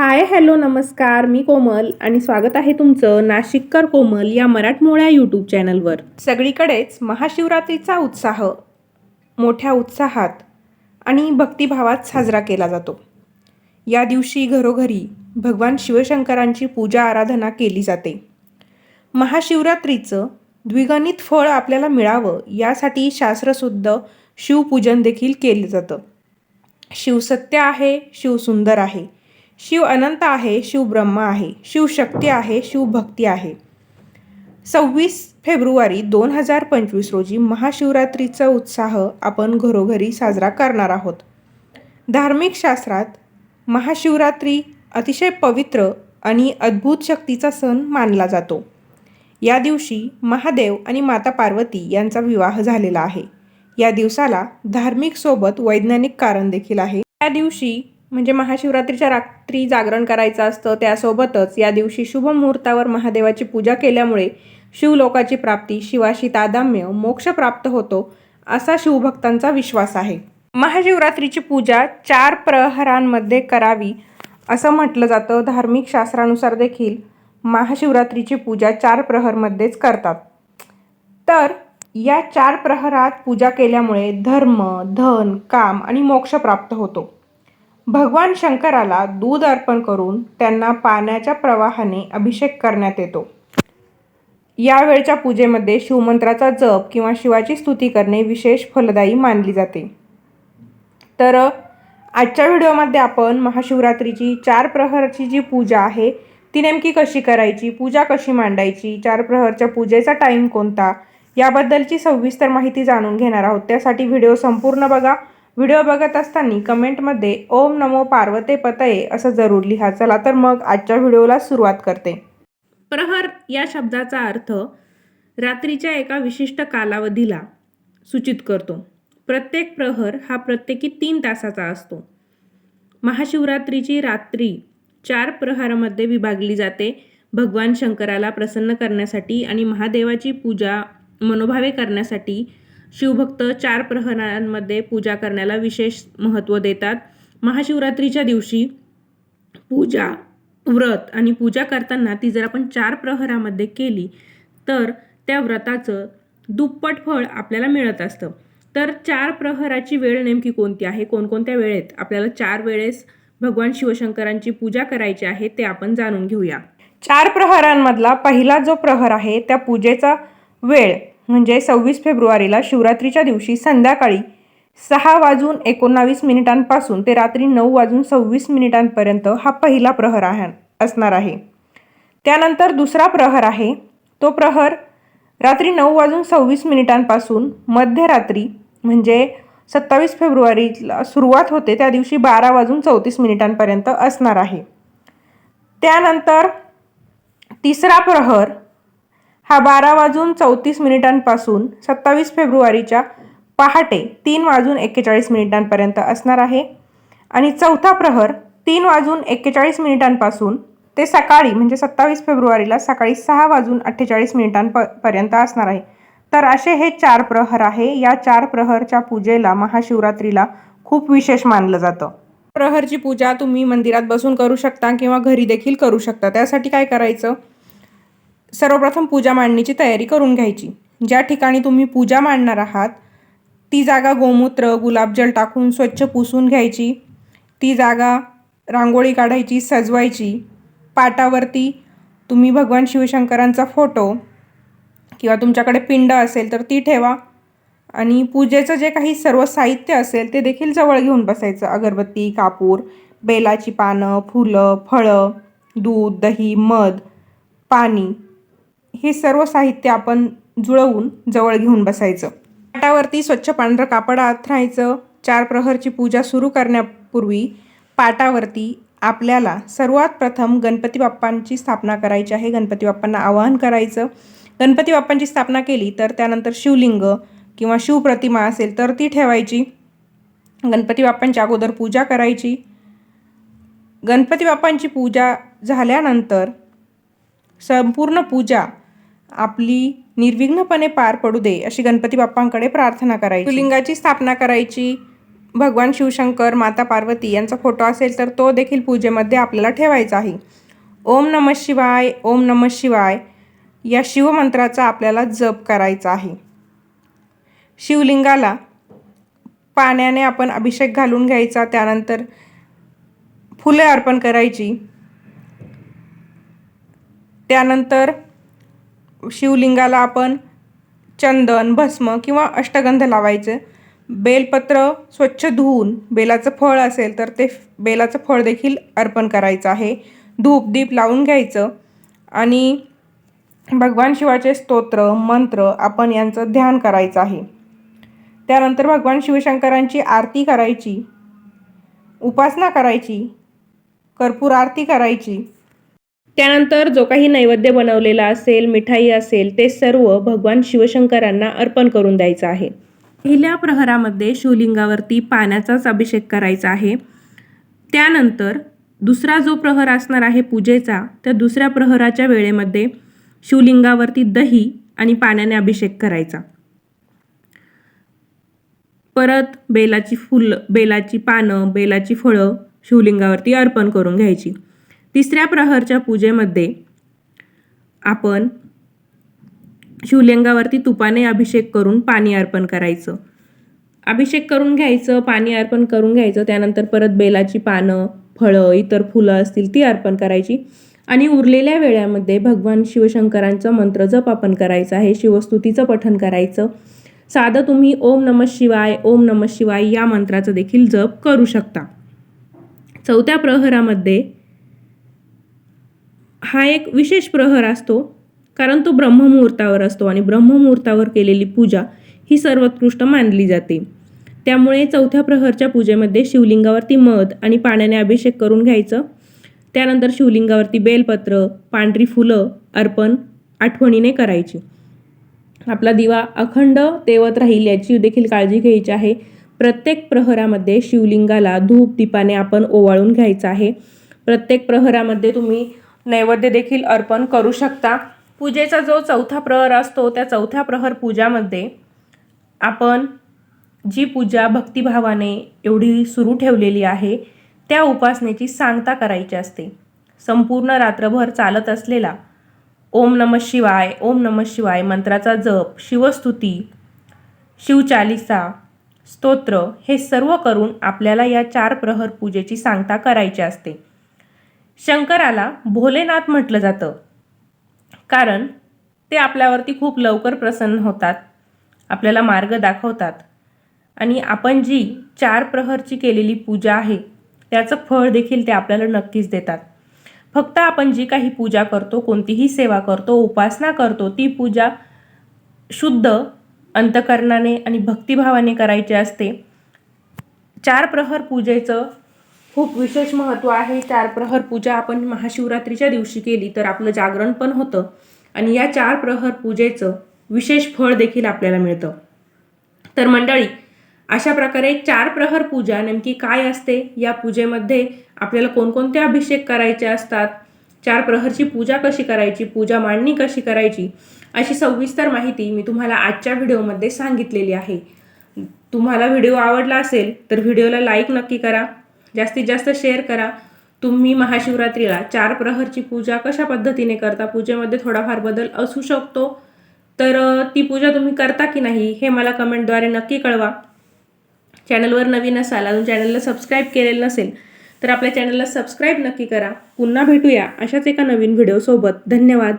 Hi hello नमस्कार. मी कोमल आणि स्वागत आहे तुमचं नाशिककर कोमल या मराठमोळ्या यूट्यूब चॅनलवर. सगळीकडेच महाशिवरात्रीचा उत्साह मोठ्या उत्साहात आणि भक्तिभावात साजरा केला जातो. या दिवशी घरोघरी भगवान शिवशंकरांची पूजा आराधना केली जाते. महाशिवरात्रीचं द्विगणित फळ आपल्याला मिळावं यासाठी शास्त्रशुद्ध शिवपूजन देखील केलं जातं. शिवसत्य आहे शिवसुंदर आहे. शिव अनंत आहे शिव ब्रह्म आहे शिव शक्ती आहे शिव भक्ती आहे. सव्वीस फेब्रुवारी दोन हजार पंचवीस रोजी महाशिवरात्रीचा उत्साह आपण घरोघरी साजरा करणार आहोत. धार्मिक शास्त्रात महाशिवरात्री अतिशय पवित्र आणि अद्भुत शक्तीचा सण मानला जातो. या दिवशी महादेव आणि माता पार्वती यांचा विवाह झालेला आहे. या दिवसाला धार्मिक सोबत वैज्ञानिक कारण देखील आहे. या दिवशी म्हणजे महाशिवरात्रीच्या रात्री जागरण करायचं असतं त्यासोबतच या दिवशी शुभ मुहूर्तावर महादेवाची पूजा केल्यामुळे शिवलोकाची प्राप्ती शिवाशी तादाम्य मोक्ष प्राप्त होतो असा शिवभक्तांचा विश्वास आहे. महाशिवरात्रीची पूजा चार प्रहरांमध्ये करावी असं म्हटलं जातं. धार्मिक शास्त्रानुसार देखील महाशिवरात्रीची पूजा चार प्रहरमध्येच करतात. तर या चार प्रहरात पूजा केल्यामुळे धर्म धन काम आणि मोक्ष प्राप्त होतो. भगवान शंकराला दूध अर्पण करून त्यांना पाण्याच्या प्रवाहाने अभिषेक करण्यात येतो. यावेळच्या पूजेमध्ये शिवमंत्राचा जप किंवा शिवाची स्तुती करणे विशेष फलदायी मानली जाते. तर आजच्या व्हिडिओमध्ये आपण महाशिवरात्रीची चार प्रहरची जी पूजा आहे ती नेमकी कशी करायची पूजा कशी मांडायची चार प्रहरच्या पूजेचा टाईम कोणता याबद्दलची सविस्तर माहिती जाणून घेणार आहोत. त्यासाठी व्हिडिओ संपूर्ण बघा. व्हिडिओ बघत असताना कमेंटमध्ये ओम नमो पार्वते पतये असं जरूर लिहा. चला तर मग आजच्या व्हिडिओला सुरुवात करते. प्रहर या शब्दाचा अर्थ रात्रीच्या एका विशिष्ट कालावधीला सूचित करतो. प्रत्येक प्रहर हा प्रत्येकी तीन तासाचा असतो. महाशिवरात्रीची रात्री चार प्रहारामध्ये विभागली जाते. भगवान शंकराला प्रसन्न करण्यासाठी आणि महादेवाची पूजा मनोभावे करण्यासाठी शिवभक्त चार प्रहरांमध्ये पूजा करण्याला विशेष महत्त्व देतात. महाशिवरात्रीच्या दिवशी पूजा व्रत आणि पूजा करताना ती जर आपण चार प्रहरामध्ये केली तर त्या व्रताचं दुप्पट फळ आपल्याला मिळत असतं. तर चार प्रहराची वेळ नेमकी कोणती आहे? कोणकोणत्या वेळेत आपल्याला चार वेळेस भगवान शिवशंकरांची पूजा करायची आहे ते आपण जाणून घेऊया. चार प्रहरांमधला पहिला जो प्रहर आहे त्या पूजेचा वेळ म्हणजे सव्वीस फेब्रुवारीला शिवरात्रीच्या दिवशी संध्याकाळी सहा वाजून एकोणावीस मिनिटांपासून ते रात्री नऊ वाजून सव्वीस मिनिटांपर्यंत हा पहिला प्रहर आहे असणार आहे. त्यानंतर दुसरा प्रहर आहे तो प्रहर रात्री नऊ वाजून सव्वीस मिनिटांपासून मध्यरात्री म्हणजे सत्तावीस फेब्रुवारीला सुरुवात होते त्या दिवशी बारा वाजून चौतीस मिनिटांपर्यंत असणार आहे. त्यानंतर तिसरा प्रहर हा बारा वाजून चौतीस मिनिटांपासून सत्तावीस फेब्रुवारीच्या पहाटे तीन वाजून एक्केचाळीस मिनिटांपर्यंत असणार आहे. आणि चौथा प्रहर तीन वाजून एक्केचाळीस मिनिटांपासून ते सकाळी म्हणजे सत्तावीस फेब्रुवारीला सकाळी सहा वाजून अठ्ठेचाळीस मिनिटांप पर्यंत असणार आहे. तर असे हे चार प्रहर आहे. या चार प्रहरच्या पूजेला महाशिवरात्रीला खूप विशेष मानलं जातं. प्रहरची पूजा तुम्ही मंदिरात बसून करू शकता किंवा घरी देखील करू शकता. त्यासाठी काय करायचं? सर्वप्रथम पूजा मांडणीची तयारी करून घ्यायची. ज्या ठिकाणी तुम्ही पूजा मांडणार आहात ती जागा गोमूत्र गुलाबजल टाकून स्वच्छ पुसून घ्यायची. ती जागा रांगोळी काढायची सजवायची. पाटावरती तुम्ही भगवान शिवशंकरांचा फोटो किंवा तुमच्याकडे पिंड असेल तर ती ठेवा. आणि पूजेचं जे काही सर्व साहित्य असेल ते देखील जवळ घेऊन बसायचं. अगरबत्ती कापूर बेलाची पानं फुलं फळं दूध दही मध पाणी. हे सर्व साहित्य आपण जुळवून जवळ घेऊन बसायचं. पाटावरती स्वच्छ पांढरं कापड राहायचं चार प्रहरची पूजा सुरू करण्यापूर्वी पाटावरती आपल्याला सर्वात प्रथम गणपती बाप्पांची स्थापना करायची आहे. गणपती बाप्पांना आवाहन करायचं. गणपती बाप्पांची स्थापना केली तर त्यानंतर शिवलिंग किंवा शिवप्रतिमा असेल तर ती ठेवायची. गणपती बाप्पांच्या अगोदर पूजा करायची. गणपती बाप्पांची पूजा झाल्यानंतर संपूर्ण पूजा आपली निर्विघ्नपणे पार पडू दे अशी गणपती बाप्पांकडे प्रार्थना करायची. शिवलिंगाची स्थापना करायची. भगवान शिवशंकर माता पार्वती यांचा फोटो असेल तर तो देखील पूजेमध्ये आपल्याला ठेवायचा आहे. ओम नम शिवाय ओम नम शिवाय या शिवमंत्राचा आपल्याला जप करायचा आहे. शिवलिंगाला पाण्याने आपण अभिषेक घालून घ्यायचा त्यानंतर फुले अर्पण करायची. त्यानंतर शिवलिंगाला आपण चंदन भस्म किंवा अष्टगंध लावायचं. बेलपत्र स्वच्छ धुवून बेलाचं फळ असेल तर ते बेलाचं फळ देखील अर्पण करायचं आहे. धूप दीप लावून घ्यायचं. आणि भगवान शिवाचे स्तोत्र मंत्र आपण यांचं ध्यान करायचं आहे. त्यानंतर भगवान शिवशंकरांची आरती करायची. उपासना करायची. कर्पूर आरती करायची. त्यानंतर जो काही नैवेद्य बनवलेला असेल मिठाई असेल ते सर्व भगवान शिवशंकरांना अर्पण करून द्यायचं आहे. पहिल्या प्रहरामध्ये शिवलिंगावरती पाण्याचाच अभिषेक करायचा आहे. त्यानंतर दुसरा जो प्रहर असणार आहे पूजेचा त्या दुसऱ्या प्रहराच्या वेळेमध्ये शिवलिंगावरती दही आणि पाण्याने अभिषेक करायचा. परत बेलाची फुलं बेलाची पानं बेलाची फळं शिवलिंगावरती अर्पण करून घ्यायची. तिसऱ्या प्रहरच्या पूजेमध्ये आपण शिवलिंगावरती तुपाने अभिषेक करून पाणी अर्पण करायचं. अभिषेक करून घ्यायचं पाणी अर्पण करून घ्यायचं त्यानंतर परत बेलाची पानं फळं इतर फुलं असतील ती अर्पण करायची. आणि उरलेल्या वेळामध्ये भगवान शिवशंकरांचं मंत्र जप आपण करायचं आहे शिवस्तुतीचं पठन करायचं. साधं तुम्ही ओम नम शिवाय ओम नम शिवाय या मंत्राचं देखील जप करू शकता. चौथ्या प्रहरामध्ये हा एक विशेष प्रहर असतो कारण तो ब्रह्ममुहूर्तावर असतो आणि ब्रह्ममुहूर्तावर केलेली पूजा ही सर्वोत्कृष्ट मानली जाते. त्यामुळे चौथ्या प्रहरच्या पूजेमध्ये शिवलिंगावरती मध आणि पाण्याने अभिषेक करून घ्यायचं. त्यानंतर शिवलिंगावरती बेलपत्र पांढरी फुलं अर्पण आठवणीने करायची. आपला दिवा अखंड तेवत राहील याची देखील काळजी घ्यायची आहे. प्रत्येक प्रहरामध्ये शिवलिंगाला धूप दीपाने आपण ओवाळून घ्यायचं आहे. प्रत्येक प्रहरामध्ये तुम्ही नैवेद्य देखील अर्पण करू शकता. पूजेचा जो चौथा प्रहर असतो त्या चौथ्या प्रहर पूजामध्ये आपण जी पूजा भक्तिभावाने एवढी सुरू ठेवलेली आहे त्या उपासनेची सांगता करायची असते. संपूर्ण रात्रभर चालत असलेला ओम नम शिवाय ओम नम शिवाय मंत्राचा जप शिवस्तुती शिवचालिसा स्तोत्र हे सर्व करून आपल्याला या चार प्रहर पूजेची सांगता करायची असते. शंकराला भोलेनाथ म्हटलं जातं. कारण ते आपल्यावरती खूप लवकर प्रसन्न होतात आपल्याला मार्ग दाखवतात आणि आपण जी चार प्रहरची केलेली पूजा आहे त्याचं फळ देखील ते आपल्याला नक्कीच देतात. फक्त आपण जी काही पूजा करतो कोणतीही सेवा करतो उपासना करतो ती पूजा शुद्ध अंतकरणाने आणि भक्तिभावाने करायची असते चार प्रहर पूजेचं खूप विशेष महत्त्व आहे. चार प्रहर पूजा आपण महाशिवरात्रीच्या दिवशी केली तर आपलं जागरण पण होतं. आणि या चार प्रहर पूजेचं विशेष फळ देखील आपल्याला मिळतं. तर मंडळी अशा प्रकारे चार प्रहर पूजा नेमकी काय असते? या पूजेमध्ये आपल्याला कोणकोणते अभिषेक करायचे असतात? चार प्रहरची पूजा कशी करायची? पूजा मांडणी कशी करायची? अशी सविस्तर माहिती मी तुम्हाला आजच्या व्हिडिओमध्ये सांगितलेली आहे. तुम्हाला व्हिडिओ आवडला असेल तर व्हिडिओला लाईक नक्की करा. जास्तीत जास्त शेअर करा. तुम्ही महाशिवरात्रीला चार प्रहरची पूजा कशा पद्धतीने करता? पूजेमध्ये थोडाफार बदल असू शकतो. तर ती पूजा तुम्ही करता की नाही हे मला कमेंटद्वारे नक्की कळवा. चॅनलवर नवीन असाल अजून चॅनलला सबस्क्राईब केलेलं नसेल तर आपल्या चॅनलला सबस्क्राईब नक्की करा. पुन्हा भेटूया अशाच एका नवीन व्हिडिओसोबत धन्यवाद.